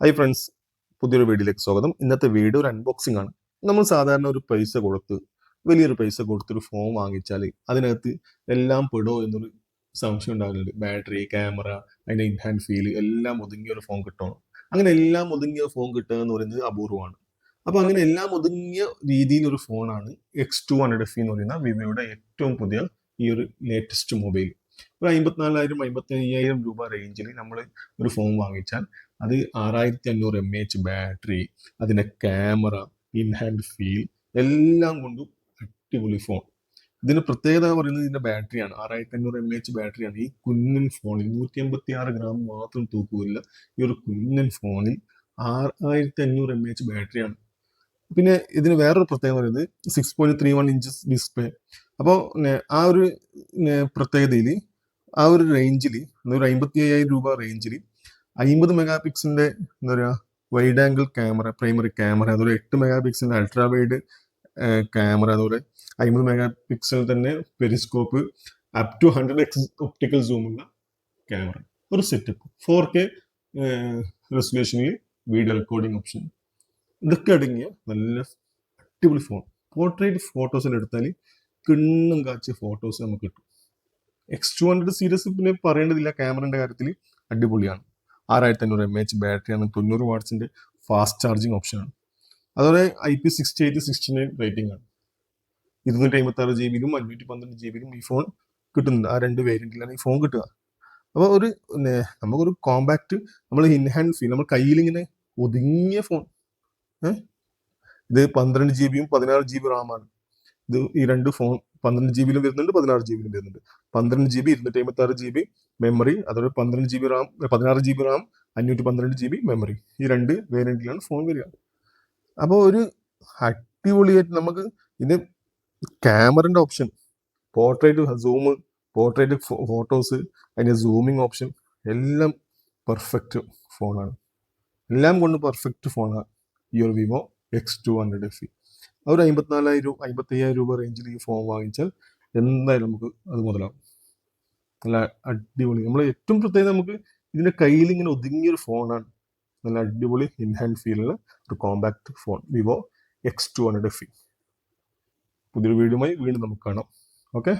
Hi friends പുതിയൊരു വീഡിയോയിലേക്ക് സ്വാഗതം. ഇന്നത്തെ വീഡിയോ ഒരു അൺബോക്സിംഗ് ആണ്. നമ്മൾ സാധാരണ ഒരു പൈസ കൊടുത്ത് വലിയൊരു പൈസ കൊടുത്തൊരു ഫോൺ വാങ്ങിച്ചാൽ അതിനകത്ത് എല്ലാം പെടോ എന്നൊരു സംശയം ഉണ്ടാകുന്നുണ്ട്. ബാറ്ററി ക്യാമറ അതിന്റെ ഇൻ ഹാൻഡ് ഫീൽ എല്ലാം ഒതുങ്ങിയ ഒരു ഫോൺ കിട്ടണം. അങ്ങനെ എല്ലാം ഒതുങ്ങിയ ഫോൺ കിട്ടുക എന്ന് പറയുന്നത് അപൂർവമാണ്. അപ്പോൾ അങ്ങനെ എല്ലാം ഒതുങ്ങിയ രീതിയിലൊരു ഫോണാണ് എക്സ് ടു ഹൺഡ്രഡ് എഫ് എന്ന് പറയുന്ന വിവോയുടെ ഏറ്റവും പുതിയ ഈ ഒരു ലേറ്റസ്റ്റ് മൊബൈൽ ഒരു അമ്പത്തിനാലായിരം അമ്പത്തി അയ്യായിരം രൂപ റേഞ്ചിൽ നമ്മൾ ഒരു ഫോൺ വാങ്ങിച്ചാൽ അത് ആറായിരത്തി അഞ്ഞൂറ് എം എച്ച് ബാറ്ററി അതിന്റെ ക്യാമറ ഇൻ ഹാൻഡ് ഫീൽ എല്ലാം കൊണ്ടും അടിപൊളി ഫോൺ ഇതിന് പ്രത്യേകത പറയുന്നത് ഇതിന്റെ ബാറ്ററിയാണ് ആറായിരത്തി അഞ്ഞൂറ് എം എച്ച് ബാറ്ററിയാണ് ഈ കുഞ്ഞൻ ഫോണിൽ നൂറ്റി എൺപത്തി ആറ് ഗ്രാം മാത്രം തൂക്കുമില്ല ഈ ഒരു കുഞ്ഞൻ ഫോണിൽ ആറായിരത്തി അഞ്ഞൂറ് എം എച്ച് ബാറ്ററിയാണ് പിന്നെ ഇതിന് വേറൊരു പ്രത്യേകത പറയുന്നത് six point three one inches display അപ്പോൾ ആ ഒരു പ്രത്യേകതയിൽ ആ ഒരു റേഞ്ചിൽ ഒരു അമ്പത്തി അയ്യായിരം രൂപ റേഞ്ചിൽ അമ്പത് മെഗാ പിക്സലിന്റെ എന്താ പറയുക wide angle camera primary camera അതുപോലെ എട്ട് മെഗാ പിക്സലിന്റെ അൾട്രാ വൈഡ് ക്യാമറ അതുപോലെ അമ്പത് മെഗാ പിക്സൽ തന്നെ periscope up to hundred X optical സൂമുള്ള camera ഒരു സെറ്റപ്പ് ഫോർ കെ റെസൊല്യൂഷനിൽ വീഡിയോ റെക്കോർഡിംഗ് ഓപ്ഷൻ ഇതൊക്കെ അടങ്ങിയ നല്ല അടിപൊളി ഫോൺ പോർട്രേറ്റ് ഫോട്ടോസിൽ എടുത്താൽ കിണ്ണം കാച്ച ഫോട്ടോസ് നമുക്ക് കിട്ടും. എക്സ് ടു ഹൺഡ്രഡ് സീരീസ് പിന്നെ പറയേണ്ടതില്ല. ക്യാമറയുടെ കാര്യത്തിൽ അടിപൊളിയാണ്. ആറായിരത്തി അഞ്ഞൂറ് എം എച്ച് ബാറ്ററിയാണ്. തൊണ്ണൂറ് വാട്ട്സിന്റെ ഫാസ്റ്റ് ചാർജിങ് ഓപ്ഷനാണ് അതുപോലെ I P sixty eight sixty nine rating ആണ്. ഇരുന്നൂറ്റി അമ്പത്തി ആറ് ജി ബിയിലും അഞ്ഞൂറ്റി പന്ത്രണ്ട് ജി ബിയിലും ഈ ഫോൺ കിട്ടുന്നുണ്ട്. ആ രണ്ട് വേരിയന്റിലാണ് ഈ ഫോൺ കിട്ടുക. അപ്പോൾ ഒരു നമുക്കൊരു കോമ്പാക്ട് നമ്മൾ ഇൻ ഹാൻഡ് ഫീൽ നമ്മൾ കയ്യിലിങ്ങനെ ഒതുങ്ങിയ ഫോൺ ഇത് പന്ത്രണ്ട് ജി ബിയും പതിനാറ് ജി ബി റാമാണ് ഇത് ഈ രണ്ട് ഫോൺ പന്ത്രണ്ട് ജി ബിയിലും വരുന്നുണ്ട് പതിനാറ് ജി ബിയിലും വരുന്നുണ്ട്. പന്ത്രണ്ട് ജി ബി ഇരുന്നൂറ്റി അമ്പത്തി ആറ് ജി ബി മെമ്മറി അതുപോലെ പന്ത്രണ്ട് ജി ബി റാം പതിനാറ് ജി ബി റാം അഞ്ഞൂറ്റി പന്ത്രണ്ട് ജി ബി മെമ്മറി ഈ രണ്ട് വേരിയന്റിലാണ് ഫോൺ വരിക. അപ്പോൾ ഒരു അടിപൊളിയായിട്ട് നമുക്ക് ഇത് ക്യാമറന്റെ option portrait zoom portrait photos അതിന്റെ സൂമിങ് ഓപ്ഷൻ എല്ലാം പെർഫെക്റ്റ് ഫോണാണ് എല്ലാം കൊണ്ട് പെർഫെക്റ്റ് ഫോണാണ് ഈ ഒരു Vivo X two hundred F ഒരു അമ്പത്തിനാലായിരം അമ്പത്തി അയ്യായിരം രൂപ റേഞ്ചിൽ ഈ ഫോൺ വാങ്ങിച്ചാൽ എന്തായാലും നമുക്ക് അത് മുതലാവും. നല്ല അടിപൊളി. നമ്മൾ ഏറ്റവും പ്രത്യേകത നമുക്ക് ഇതിന്റെ കയ്യിൽ ഇങ്ങനെ ഒതുങ്ങിയൊരു ഫോണാണ് നല്ല അടിപൊളി ഇൻ ഹാൻഡ് ഫീലുള്ള ഒരു compact phone Vivo X two hundred F പുതിയൊരു വീഡിയോയുമായി വീണ്ടും നമുക്ക് കാണാം. ഓക്കെ